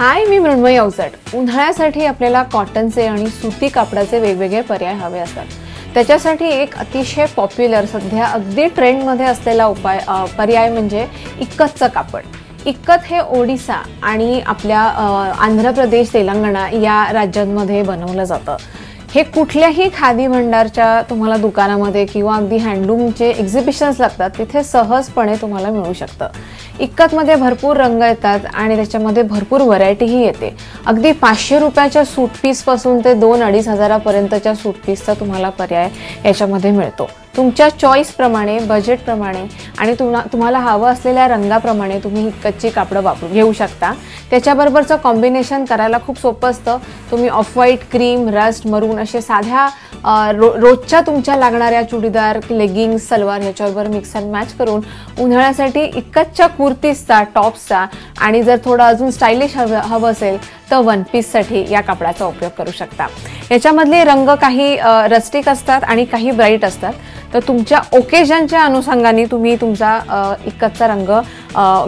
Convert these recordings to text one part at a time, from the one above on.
हाय मी मृण्मयी अवचट उन्हाळ्यासाठी आपल्याला कॉटनचे आणि सुती कापडाचे वेगवेगळे पर्याय हवे असतात. त्याच्यासाठी एक अतिशय पॉप्युलर सध्या अगदी ट्रेंडमध्ये असलेला उपाय पर्याय म्हणजे इक्कतचं कापड. इक्कत हे ओडिसा आणि आपल्या आंध्र प्रदेश तेलंगणा या राज्यांमध्ये बनवलं जातं. हे कुठल्याही खादी भंडारच्या तुम्हाला दुकानामध्ये किंवा अगदी हँडलूमचे एक्झिबिशन्स लागतात तिथे सहजपणे तुम्हाला मिळू शकतं. इक्कतमध्ये भरपूर रंग येतात आणि त्याच्यामध्ये भरपूर व्हरायटीही येते. अगदी पाचशे रुपयाच्या सूटपीसपासून ते दोन अडीच हजारापर्यंतच्या सूटपीसचा तुम्हाला पर्याय याच्यामध्ये मिळतो. तुमच्या चॉईसप्रमाणे बजेटप्रमाणे आणि तुम्हा तुम्हाला हवं असलेल्या रंगाप्रमाणे तुम्ही कच्ची कापडं वापरून घेऊ शकता. त्याच्याबरोबरचं कॉम्बिनेशन करायला खूप सोपं असतं. तुम्ही ऑफ व्हाईट क्रीम रस्ट मरून असे साध्या रो रोजच्या तुमच्या लागणाऱ्या चुडीदार लेगिंग्स सलवार ह्याच्याबरोबर मिक्स अँड मॅच करून उन्हाळ्यासाठी इक्कतच्या कुर्तीजचा टॉप्सचा आणि जर थोडं अजून स्टायलिश हवं हवं असेल तर वन पीससाठी या कापडाचा उपयोग करू शकता. याच्यामधले रंग काही रस्टिक असतात आणि काही ब्राईट असतात. तर तुमच्या ओकेजनच्या अनुषंगाने तुम्ही तुमचा इकतचा रंग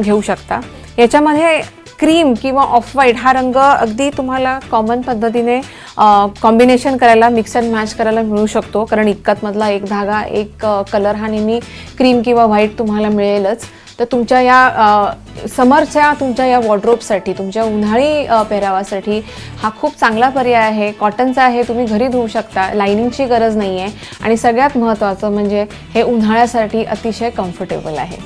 घेऊ शकता. याच्यामध्ये क्रीम किंवा ऑफ व्हाईट हा रंग अगदी तुम्हाला कॉमन पद्धतीने कॉम्बिनेशन करायला मिक्स अँड मॅच करायला मिळू शकतो. कारण इक्कतमधला एक धागा एक कलर हा नेहमी क्रीम किंवा व्हाईट तुम्हाला मिळेलच. तर तुमच्या या समरच्या तुमच्या या वॉर्ड्रोबसाठी तुमच्या उन्हाळी पेहरावासाठी हा खूप चांगला पर्याय आहे. कॉटनचा आहे तुम्ही घरी धुवू शकता. लाइनिंगची गरज नाही आहे आणि सगळ्यात महत्त्वाचं म्हणजे हे उन्हाळ्यासाठी अतिशय कम्फर्टेबल आहे.